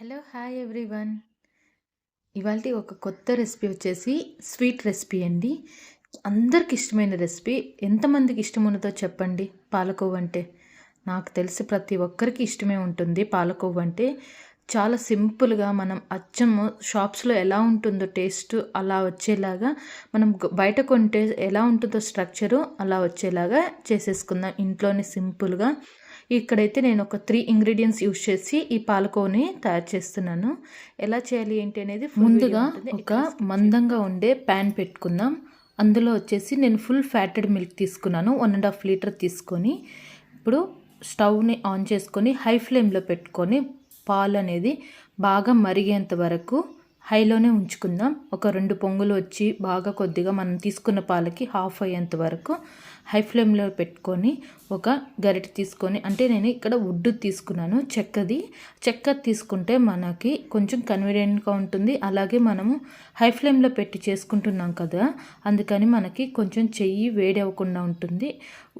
Hello hi everyone. ఇవాళ ఒక కొత్త రెసిపీ వచ్చేసి స్వీట్ రెసిపీ అండి. అందరికి ఇష్టమైన రెసిపీ. ఎంతమందికి ఇష్టం ఉన్నదో చెప్పండి. పాలకోవ అంటే నాకు తెలిసి ప్రతి ఒక్కరికి ఇష్టమే ఉంటుంది పాలకోవ అంటే. చాలా సింపుల్గా మనం అచ్చము షాప్స్లో ఎలా ఉంటుందో టేస్ట్ అలా వచ్చేలాగా మనం బయట కొంటే ఎలా ఉంటుందో స్ట్రక్చరు అలా వచ్చేలాగా చేసేసుకుందాం. ఇంట్లోనే సింపుల్గా ఇక్కడైతే నేను ఒక త్రీ ఇంగ్రీడియంట్స్ యూస్ చేసి ఈ పాలకోని తయారు చేస్తున్నాను. ఎలా చేయాలి ఏంటి అనేది ముందుగా ఒక మందంగా ఉండే ప్యాన్ పెట్టుకుందాం. అందులో వచ్చేసి నేను ఫుల్ ఫ్యాటెడ్ మిల్క్ తీసుకున్నాను. వన్ అండ్ హాఫ్ లీటర్ తీసుకొని ఇప్పుడు స్టవ్ని ఆన్ చేసుకొని హై ఫ్లేమ్లో పెట్టుకొని పాలు అనేది బాగా మరిగేంత వరకు హైలోనే ఉంచుకుందాం. ఒక రెండు పొంగులు వచ్చి బాగా కొద్దిగా మనం తీసుకున్న పాలకి హాఫ్ అయ్యేంత వరకు హై ఫ్లేమ్లో పెట్టుకొని ఒక గరిటె తీసుకొని అంటే నేను ఇక్కడ వుడ్ తీసుకున్నాను చెక్కది. చెక్క తీసుకుంటే మనకి కొంచెం కన్వీనియంట్గా ఉంటుంది. అలాగే మనము హై ఫ్లేమ్లో పెట్టి చేసుకుంటున్నాం కదా అందుకని మనకి కొంచెం చెయ్యి వేడి అవ్వకుండా ఉంటుంది.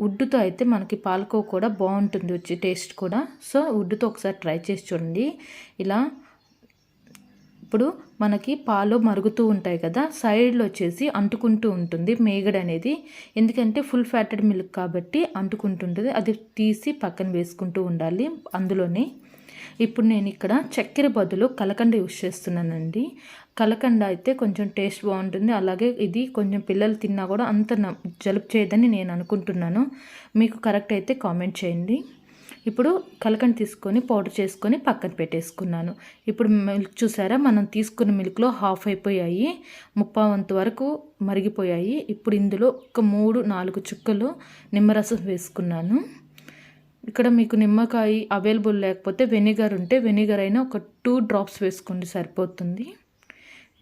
వుడ్తో అయితే మనకి పాలకో కూడా బాగుంటుంది వచ్చి టేస్ట్ కూడా. సో వుడ్తో ఒకసారి ట్రై చేసి చూడండి. ఇలా ఇప్పుడు మనకి పాలు మరుగుతూ ఉంటాయి కదా సైడ్లో వచ్చేసి అంటుకుంటూ ఉంటుంది మేగడ అనేది. ఎందుకంటే ఫుల్ ఫ్యాటెడ్ మిల్క్ కాబట్టి అంటుకుంటుంటుంది. అది తీసి పక్కన వేసుకుంటూ ఉండాలి అందులోనే. ఇప్పుడు నేను ఇక్కడ చక్కెర బదులు కలకండ యూస్ చేస్తున్నానండి. కలకండ అయితే కొంచెం టేస్ట్ బాగుంటుంది. అలాగే ఇది కొంచెం పిల్లలు తిన్నా కూడా అంత జలుపు చేయదని నేను అనుకుంటున్నాను. మీకు కరెక్ట్ అయితే కామెంట్ చేయండి. ఇప్పుడు కలకండ తీసుకొని పౌడర్ చేసుకొని పక్కన పెట్టేసుకున్నాను. ఇప్పుడు మిల్క్ చూసారా? మనం తీసుకున్న మిల్క్లో హాఫ్ అయిపోయాయి ముప్పావంత వరకు మరిగిపోయాయి. ఇప్పుడు ఇందులో ఒక మూడు నాలుగు చుక్కలు నిమ్మరసం వేసుకున్నాను. ఇక్కడ మీకు నిమ్మకాయ అవైలబుల్ లేకపోతే వెనిగర్ ఉంటే వెనిగర్ అయినా ఒక టూ డ్రాప్స్ వేసుకోండి సరిపోతుంది.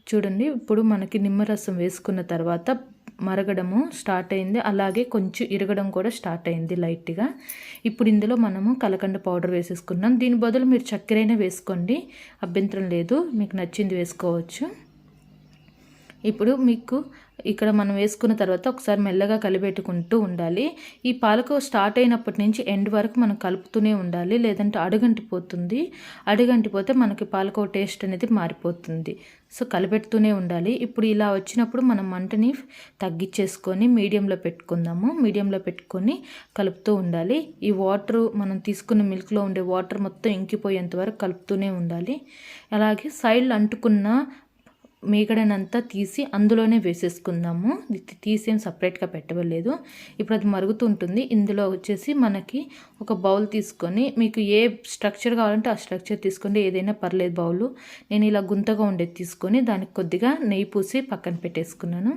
చూడండి ఇప్పుడు మనకి నిమ్మరసం వేసుకున్న తర్వాత మరగడము స్టార్ట్ అయింది. అలాగే కొంచెం ఇరగడం కూడా స్టార్ట్ అయింది లైట్గా. ఇప్పుడు ఇందులో మనము కలకండ పౌడర్ వేసేసుకున్నాం. దీని బదులు మీరు చక్కెరైనా వేసుకోండి. అభ్యంతరం లేదు. మీకు నచ్చింది వేసుకోవచ్చు. ఇప్పుడు మీకు ఇక్కడ మనం వేసుకున్న తర్వాత ఒకసారి మెల్లగా కలిపెట్టుకుంటూ ఉండాలి. ఈ పాలకో స్టార్ట్ అయినప్పటి నుంచి ఎండ్ వరకు మనం కలుపుతూనే ఉండాలి. లేదంటే అడుగంటిపోతుంది అడుగంటిపోతే మనకి పాలకో టేస్ట్ అనేది మారిపోతుంది. సో కలిపెడుతూనే ఉండాలి. ఇప్పుడు ఇలా వచ్చినప్పుడు మనం మంటని తగ్గించేసుకొని మీడియంలో పెట్టుకుందాము. మీడియంలో పెట్టుకొని కలుపుతూ ఉండాలి. ఈ వాటర్ మనం తీసుకున్న మిల్క్లో ఉండే వాటర్ మొత్తం ఇంకిపోయేంత వరకు కలుపుతూనే ఉండాలి. అలాగే సైడ్లు అంటుకున్న మేగడనంతా తీసి అందులోనే వేసేసుకుందాము. తీసేం సపరేట్గా పెట్టవలేదు ఇప్పుడు అది మరుగుతుంటుంది. ఇందులో వచ్చేసి మనకి ఒక బౌల్ తీసుకొని మీకు ఏ స్ట్రక్చర్ కావాలంటే ఆ స్ట్రక్చర్ తీసుకోండి. ఏదైనా పర్లేదు బౌలు. నేను ఇలా గుంతగా ఉండేది తీసుకొని దానికి కొద్దిగా నెయ్యి పూసి పక్కన పెట్టేసుకున్నాను.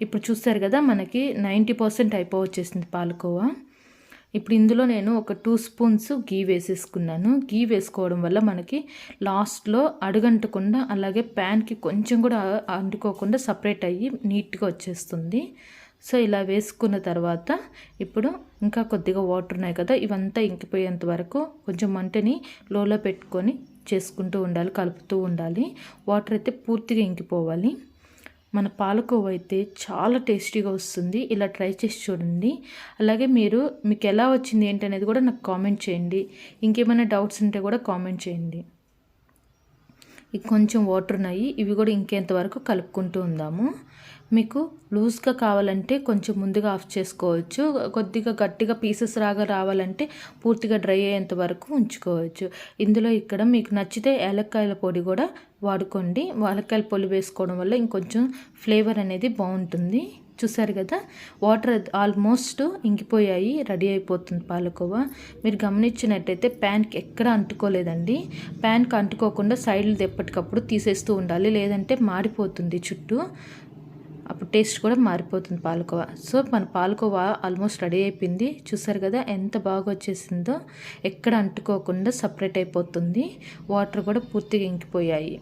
ఇప్పుడు చూస్తారు కదా మనకి నైంటీ పర్సెంట్ అయిపోవచ్చేసింది పాలకోవా. ఇప్పుడు ఇందులో నేను ఒక టూ స్పూన్స్ గీ వేసేసుకున్నాను. గీ వేసుకోవడం వల్ల మనకి లాస్ట్లో అడుగంటకుండా అలాగే ప్యాన్కి కొంచెం కూడా అంటుకోకుండా సపరేట్ అయ్యి నీట్గా వచ్చేస్తుంది. సో ఇలా వేసుకున్న తర్వాత ఇప్పుడు ఇంకా కొద్దిగా వాటర్ ఉన్నాయి కదా ఇవంతా ఇంకిపోయేంత వరకు కొంచెం మంటని లోలో పెట్టుకొని చేసుకుంటూ ఉండాలి కలుపుతూ ఉండాలి. వాటర్ అయితే పూర్తిగా ఇంకిపోవాలి. మన పాలకోవ అయితే చాలా టేస్టీగా వస్తుంది. ఇలా ట్రై చేసి చూడండి. అలాగే మీరు మీకు ఎలా వచ్చింది ఏంటి అనేది కూడా నాకు కామెంట్ చేయండి. ఇంకేమైనా డౌట్స్ ఉంటే కూడా కామెంట్ చేయండి. కొంచెం వాటర్ ఉన్నాయి. ఇవి కూడా ఇంకెంతవరకు కలుపుకుంటూ ఉందాము. మీకు లూజ్గా కావాలంటే కొంచెం ముందుగా ఆఫ్ చేసుకోవచ్చు. కొద్దిగా గట్టిగా పీసెస్ రాగా రావాలంటే పూర్తిగా డ్రై అయ్యేంత వరకు ఉంచుకోవచ్చు. ఇందులో ఇక్కడ మీకు నచ్చితే ఏలక్కాయల పొడి కూడా వాడుకోండి. ఏలక్కాయల పొడి వేసుకోవడం వల్ల ఇంకొంచెం ఫ్లేవర్ అనేది బాగుంటుంది. చూసారు కదా? వాటర్ ఆల్మోస్ట్ ఇంకిపోయాయి రెడీ అయిపోతుంది పాలకోవా. మీరు గమనించినట్టయితే ప్యాన్కి ఎక్కడ అంటుకోలేదండి. ప్యాన్కి అంటుకోకుండా సైడ్లు ఎప్పటికప్పుడు తీసేస్తూ ఉండాలి. లేదంటే మారిపోతుంది చుట్టూ. అప్పుడు టేస్ట్ కూడా మారిపోతుంది పాలకోవా. సో మన పాలకోవా ఆల్మోస్ట్ రెడీ అయిపోయింది. చూసారు కదా ఎంత బాగా వచ్చేసిందో. ఎక్కడ అంటుకోకుండా సపరేట్ అయిపోతుంది. వాటర్ కూడా పూర్తిగా ఇంకిపోయాయి.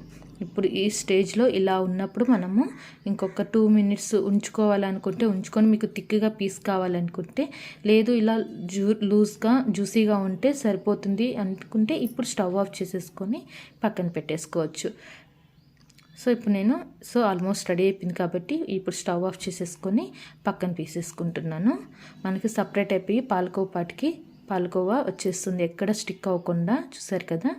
ఇప్పుడు ఈ స్టేజ్లో ఇలా ఉన్నప్పుడు మనము ఇంకొక టూ మినిట్స్ ఉంచుకోవాలనుకుంటే ఉంచుకొని మీకు థిక్గా పీస్ కావాలనుకుంటే లేదు ఇలా జూ లూజ్గా జ్యూసీగా ఉంటే సరిపోతుంది అనుకుంటే ఇప్పుడు స్టవ్ ఆఫ్ చేసేసుకొని పక్కన పెట్టేసుకోవచ్చు. సో ఇప్పుడు నేను సో ఆల్మోస్ట్ రెడీ అయిపోయింది కాబట్టి ఇప్పుడు స్టవ్ ఆఫ్ చేసేసుకొని పక్కన తీసేసుకుంటున్నాను మనకి సపరేట్ అయిపోయి పాలకోవ పాటికి పాలకోవా వచ్చేస్తుంది. ఎక్కడ స్టిక్ అవ్వకుండా చూసారు కదా?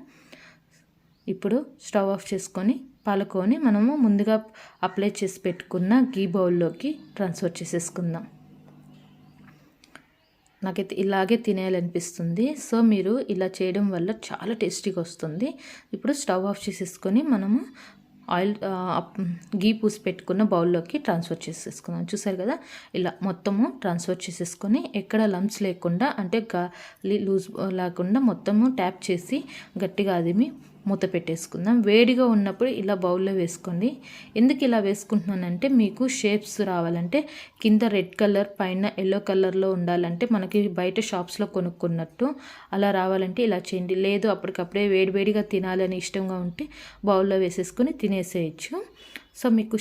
ఇప్పుడు స్టవ్ ఆఫ్ చేసుకొని పాలకోని మనము ముందుగా అప్లై చేసి పెట్టుకున్న గీ బౌల్లోకి ట్రాన్స్ఫర్ చేసేసుకుందాం. నాకైతే ఇలాగే తినేయాలనిపిస్తుంది. సో మీరు ఇలా చేయడం వల్ల చాలా టేస్టీగా వస్తుంది. ఇప్పుడు స్టవ్ ఆఫ్ చేసేసుకొని మనము ఆయిల్ గీ పూసి పెట్టుకున్న బౌల్లోకి ట్రాన్స్ఫర్ చేసేసుకుందాం. చూసారు కదా? ఇలా మొత్తము ట్రాన్స్ఫర్ చేసేసుకొని ఎక్కడ లంప్స్ లేకుండా అంటే గాలి లూజ్ లేకుండా మొత్తము ట్యాప్ చేసి గట్టిగా అదిమి మూత పెట్టేసుకుందాం. వేడిగా ఉన్నప్పుడు ఇలా బౌల్లో వేసుకోండి. ఎందుకు ఇలా వేసుకుంటున్నానంటే మీకు షేప్స్ రావాలంటే కింద రెడ్ కలర్ పైన ఎల్లో కలర్లో ఉండాలంటే మనకి బయట షాప్స్లో కొనుక్కున్నట్టు అలా రావాలంటే ఇలా చేయండి. లేదు అప్పటికప్పుడే వేడివేడిగా తినాలని ఇష్టంగా ఉంటే బౌల్లో వేసేసుకొని తినేసేయచ్చు. సో మీకు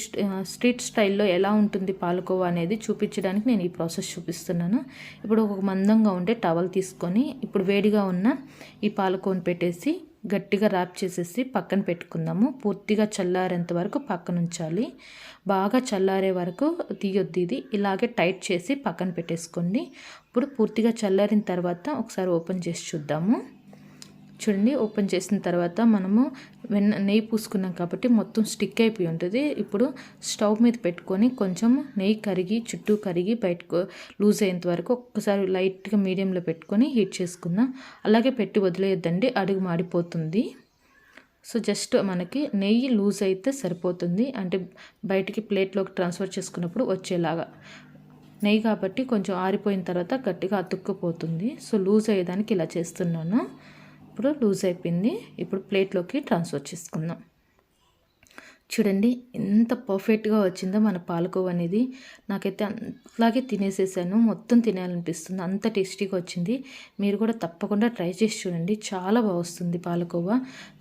స్ట్రీట్ స్టైల్లో ఎలా ఉంటుంది పాలకోవా అనేది చూపించడానికి నేను ఈ ప్రాసెస్ చూపిస్తున్నాను. ఇప్పుడు ఒక మందంగా ఉండే టవల్ తీసుకొని ఇప్పుడు వేడిగా ఉన్న ఈ పాలకోవని పెట్టేసి గట్టిగా ర్యాప్ చేసేసి పక్కన పెట్టుకుందాము. పూర్తిగా చల్లారేంత వరకు పక్కన ఉంచాలి. బాగా చల్లారే వరకు తీయొద్దు ఇది. ఇలాగే టైట్ చేసి పక్కన పెట్టేసుకోండి. ఇప్పుడు పూర్తిగా చల్లారిన తర్వాత ఒకసారి ఓపెన్ చేసి చూద్దాము. చూడండి ఓపెన్ చేసిన తర్వాత మనము వెన్న నెయ్యి పూసుకున్నాం కాబట్టి మొత్తం స్టిక్ అయిపోయి ఉంటుంది. ఇప్పుడు స్టవ్ మీద పెట్టుకొని కొంచెం నెయ్యి కరిగి చుట్టూ కరిగి బయటకు లూజ్ అయ్యేంత వరకు ఒక్కసారి లైట్గా మీడియంలో పెట్టుకొని హీట్ చేసుకుందాం. అలాగే పెట్టి వదిలేయద్దండి అడుగు మాడిపోతుంది. సో జస్ట్ మనకి నెయ్యి లూజ్ అయితే సరిపోతుంది. అంటే బయటికి ప్లేట్లోకి ట్రాన్స్ఫర్ చేసుకున్నప్పుడు వచ్చేలాగా. నెయ్యి కాబట్టి కొంచెం ఆరిపోయిన తర్వాత గట్టిగా అతుక్కుపోతుంది. సో లూజ్ అయ్యేదానికి ఇలా చేస్తున్నాను. ఇప్పుడు లూజ్ అయిపోయింది. ఇప్పుడు ప్లేట్లోకి ట్రాన్స్ఫర్ చేసుకుందాం. చూడండి ఎంత పర్ఫెక్ట్గా వచ్చిందో మన పాలకోవ అనేది. నాకైతే అలాగే తినేసేసాను. మొత్తం తినాలనిపిస్తుంది. అంత టేస్టీగా వచ్చింది. మీరు కూడా తప్పకుండా ట్రై చేసి చూడండి. చాలా బాగా వస్తుంది పాలకోవ.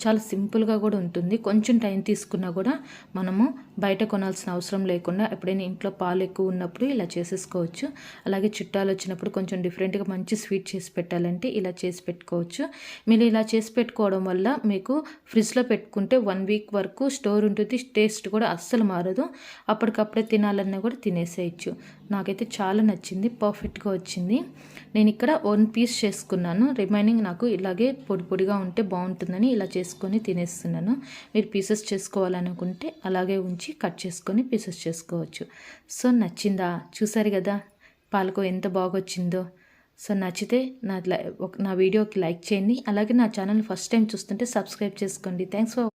చాలా సింపుల్గా కూడా ఉంటుంది. కొంచెం టైం తీసుకున్నా కూడా మనము బయట కొనాల్సిన అవసరం లేకుండా ఎప్పుడైనా ఇంట్లో పాలు ఎక్కువ ఉన్నప్పుడు ఇలా చేసేసుకోవచ్చు. అలాగే చుట్టాలు వచ్చినప్పుడు కొంచెం డిఫరెంట్గా మంచి స్వీట్ చేసి పెట్టాలంటే ఇలా చేసి పెట్టుకోవచ్చు. మీరు ఇలా చేసి పెట్టుకోవడం వల్ల మీకు ఫ్రిడ్జ్లో పెట్టుకుంటే వన్ వీక్ వరకు స్టోర్ ఉంటుంది టేస్ట్ కూడా అస్సలు మారదు. అప్పటికప్పుడే తినాలన్నా కూడా తినేసేయచ్చు. నాకైతే చాలా నచ్చింది పర్ఫెక్ట్గా వచ్చింది. నేను ఇక్కడ వన్ పీస్ చేసుకున్నాను. రిమైనింగ్ నాకు ఇలాగే పొడి పొడిగా ఉంటే బాగుంటుందని ఇలా చేసుకొని తినేస్తున్నాను. మీరు పీసెస్ చేసుకోవాలనుకుంటే అలాగే ఉంచి కట్ చేసుకొని పీసెస్ చేసుకోవచ్చు. సో నచ్చిందా? చూసారు కదా పాలకో ఎంత బాగొచ్చిందో. సో నచ్చితే నా నా వీడియోకి లైక్ చేయండి. అలాగే నా ఛానల్ ఫస్ట్ టైం చూస్తుంటే సబ్స్క్రైబ్ చేసుకోండి. Thanks for